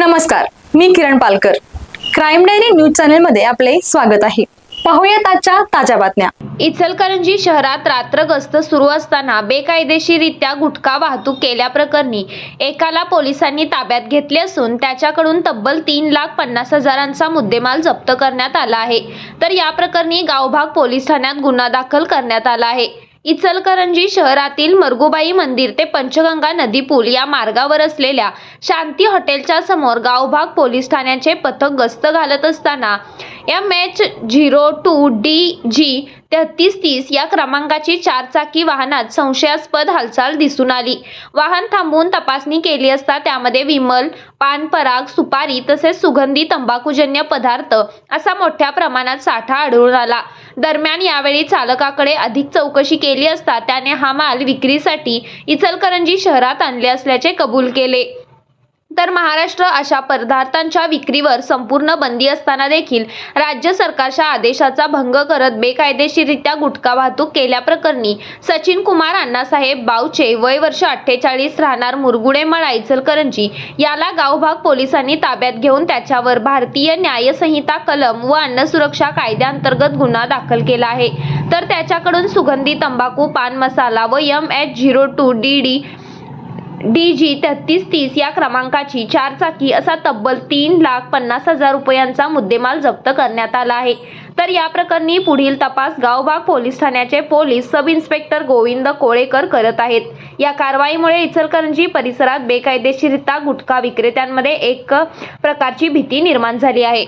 नमस्कार मी Kiran Palkar. Crime diary news चॅनलमध्ये आपले स्वागत आहे. पाहूयात आजच्या ताज्या बातम्या. इचलकरंजी शहरात रात्र गस्त सुरू असताना बेकायदेशीरित्या गुटखा वाहतूक केल्याप्रकरणी एकाला पोलिसांनी ताब्यात घेतले असून त्याच्याकडून तब्बल तीन लाख पन्नास हजारांचा मुद्देमाल जप्त करण्यात आला आहे. तर या प्रकरणी गावभाग पोलीस ठाण्यात गुन्हा दाखल करण्यात आला आहे. इचलकरंजी शहरातील मरगुबाई मंदिर ते पंचगंगा नदी पूल या मार्गावर असलेल्या शांती हॉटेलच्या समोर गावभाग पोलीस ठाण्याचे पथक गस्त घालत असताना M H zero two D G तेहतीस तीस या क्रमांकाची चारचाकी वाहनात संशयास्पद हालचाल दिसून आली. वाहन थांबवून तपासणी केली असता त्यामध्ये विमल पान पराग सुपारी तसेच सुगंधी तंबाखूजन्य पदार्थ असा मोठ्या प्रमाणात साठा आढळून आला. दरम्यान यावेळी चालकाकडे अधिक चौकशी केली असता त्याने हा माल विक्रीसाठी इचलकरंजी शहरात आणले असल्याचे कबूल केले. तर महाराष्ट्र अशा पदार्थांच्या विक्रीवर संपूर्ण बंदी असताना देखील राज्य सरकारच्या आदेशाचा भंग करत बेकायदेशीरित्या गुटखा वाहतूक केल्याप्रकरणी सचिन कुमार अण्णासाहेब बावचे वय वर्ष अठ्ठेचाळीस राहणार मुरगुडे मळा इचलकरंजी याला गावभाग पोलिसांनी ताब्यात घेऊन त्याच्यावर भारतीय न्यायसंहिता कलम व अन्न सुरक्षा कायद्याअंतर्गत गुन्हा दाखल केला आहे. तर त्याच्याकडून सुगंधी तंबाखू पान मसाला व M H zero two D D D G तेहतीस तीस या क्रमांकाची चारचाकी असा तब्बल तीन लाख पन्नास हजार रुपयांचा मुद्देमाल जप्त करण्यात आला आहे. तर या प्रकरणी पुढील तपास गावभाग पोलीस ठाण्याचे police sub inspector Govind Kolekar करत आहेत. या कारवाईमुळे इचलकरंजी परिसरात बेकायदेशीरित्या गुटखा विक्रेत्यांमध्ये एक प्रकारची भीती निर्माण झाली आहे.